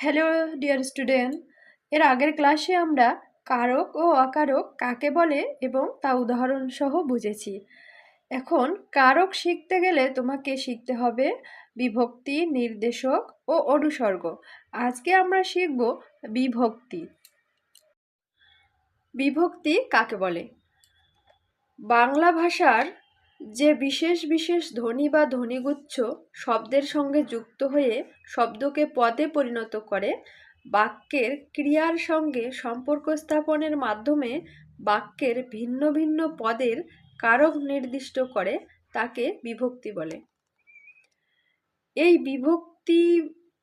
Hello dear student এর আগের ক্লাসে আমরা কারক ও অকারক কাকে বলে এবং তা উদাহরণ সহ বুঝেছি। এখন কারক শিখতে গেলে তোমাকে শিখতে হবে বিভক্তি, নির্দেশক ও অনুসর্গ। আজকে আমরা শিখব বিভক্তি। বিভক্তি কাকে বলে? বাংলা ভাষার যে বিশেষ বিশেষ ধ্বনি বা ধ্বনিগুচ্ছ শব্দের সঙ্গে যুক্ত হয়ে শব্দকে পদে পরিণত করে, বাক্যের ক্রিয়ার সঙ্গে সম্পর্ক স্থাপনের মাধ্যমে বাক্যের ভিন্ন ভিন্ন পদের কারক নির্দিষ্ট করে, তাকে বিভক্তি বলে। এই বিভক্তি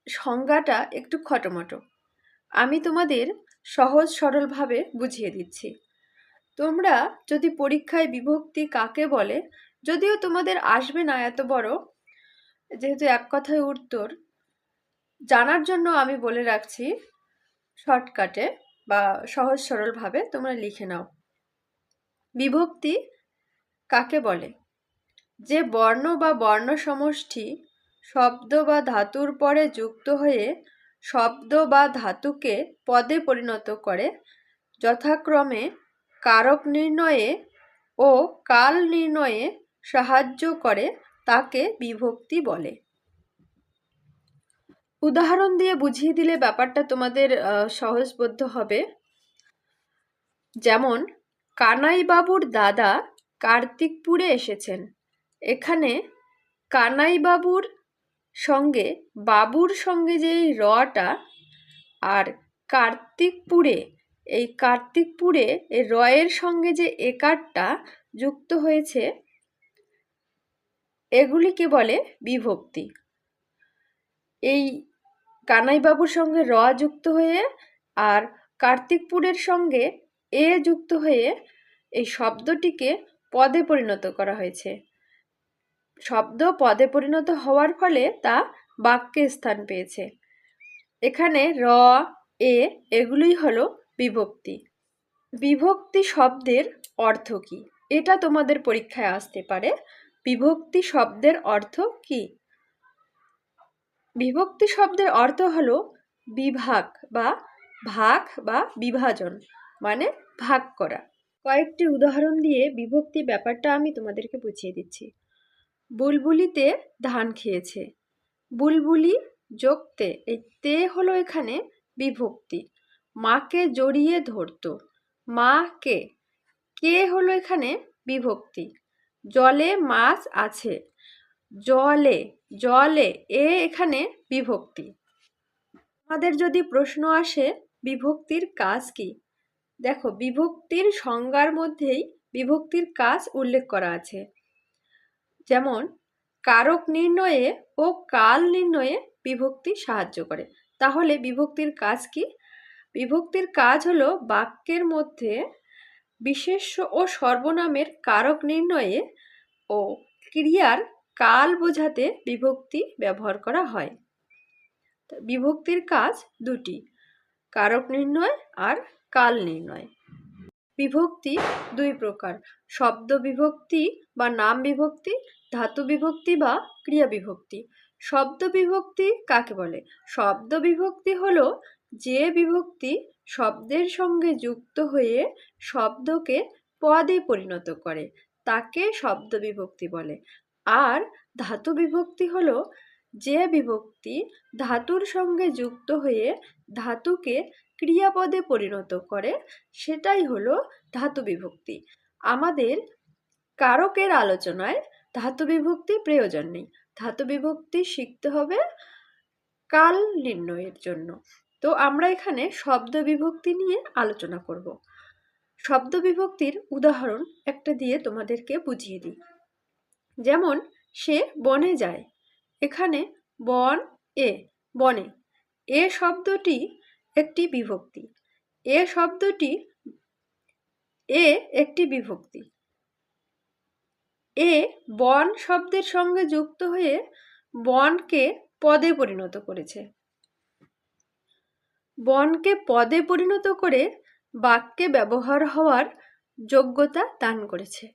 সংজ্ঞাটা একটু খটোমটো। আমি তোমাদের সহজ সরলভাবে বুঝিয়ে দিচ্ছি। তোমরা যদি পরীক্ষায় বিভক্তি কাকে বলে যদিও তোমাদের আসবে না এত বড়, যেহেতু এক কথায় উত্তর, জানার জন্য আমি বলে রাখছি শর্টকাটে বা সহজ সরলভাবে তোমরা লিখে নাও। বিভক্তি কাকে বলে? যে বর্ণ বা বর্ণ সমষ্টি শব্দ বা ধাতুর পরে যুক্ত হয়ে শব্দ বা ধাতুকে পদে পরিণত করে, যথাক্রমে কারক নির্ণয়ে ও কাল নির্ণয়ে সাহায্য করে তাকে বিভক্তি বলে। উদাহরণ দিয়ে বুঝিয়ে দিলে ব্যাপারটা তোমাদের সহজবোধ্য হবে। যেমন, কানাইবাবুর দাদা কার্তিকপুরে এসেছেন। এখানে কানাইবাবুর সঙ্গে বাবুর সঙ্গে যে রটা আর কার্তিকপুরে, এই কার্তিকপুরে রয়ের সঙ্গে যে একারটা যুক্ত হয়েছে এগুলিকে বলে? বিভক্তি। এই কানাইবাবুর সঙ্গে র যুক্ত হয়ে আর কার্তিকপুরের সঙ্গে এ যুক্ত হয়ে এই শব্দটিকে পদে পরিণত করা হয়েছে। শব্দ পদে পরিণত হওয়ার ফলে তা বাক্যে স্থান পেয়েছে। এখানে র, এ এগুলোই হলো বিভক্তি। বিভক্তি শব্দের অর্থ কী? এটা তোমাদের পরীক্ষায় আসতে পারে। বিভক্তি শব্দের অর্থ কি? বিভক্তি শব্দের অর্থ হলো বিভাগ বা ভাগ বা বিভাজন মানে ভাগ করা। কয়েকটি উদাহরণ দিয়ে বিভক্তি ব্যাপারটা আমি তোমাদেরকে বুঝিয়ে দিচ্ছি। বুলবুলিতে ধান খেয়েছে। বুলবুলি যোগতে এই তে হলো এখানে বিভক্তি। মাকে জড়িয়ে ধরত। মা কে কে হলো এখানে বিভক্তি? জলে মাছ আছে। জলে জলে, এ এখানে বিভক্তি। আমাদের যদি প্রশ্ন আসে, বিভক্তির কাজ কি? দেখো, বিভক্তির সংজ্ঞার মধ্যেই বিভক্তির কাজ উল্লেখ করা আছে। যেমন, কারক নির্ণয়ে ও কাল নির্ণয়ে বিভক্তি সাহায্য করে। তাহলে বিভক্তির কাজ কি? বিভক্তির কাজ হলো বাক্যের মধ্যে বিশেষ্য ও সর্বনামের কারক নির্ণয়ে ও ক্রিয়ার কাল বোঝাতে বিভক্তি ব্যবহার করা হয়। বিভক্তির কাজ দুটি, কারক নির্ণয় আর কাল নির্ণয়। বিভক্তি দুই প্রকার, শব্দ বিভক্তি বা নাম বিভক্তি, ধাতু বিভক্তি বা ক্রিয়া বিভক্তি। শব্দ বিভক্তি কাকে বলে? শব্দ বিভক্তি হলো যে বিভক্তি শব্দের সঙ্গে যুক্ত হয়ে শব্দকে পদে পরিণত করে, তাকে শব্দ বিভক্তি বলে। আর ধাতু বিভক্তি হলো যে বিভক্তি ধাতুর সঙ্গে যুক্ত হয়ে ধাতুকে ক্রিয়াপদে পরিণত করে, সেটাই হলো ধাতু বিভক্তি। আমাদের কারকের আলোচনায় ধাতু বিভক্তি প্রয়োজন নেই। ধাতু বিভক্তি শিখতে হবে কাল নির্ণয়ের জন্য। তো আমরা এখানে শব্দ বিভক্তি নিয়ে আলোচনা করব। শব্দ বিভক্তির উদাহরণ একটা দিয়ে তোমাদেরকে বুঝিয়ে দিই। যেমন, সে বনে যায়। এখানে বন এ, বনে। এ শব্দটি একটি বিভক্তি। এ শব্দটি এ একটি বিভক্তি। এ বন শব্দের সঙ্গে যুক্ত হয়ে বনকে পদে পরিণত করেছে। বনকে পদে পরিণত করে বাক্যে ব্যবহার হওয়ার যোগ্যতা দান করেছে।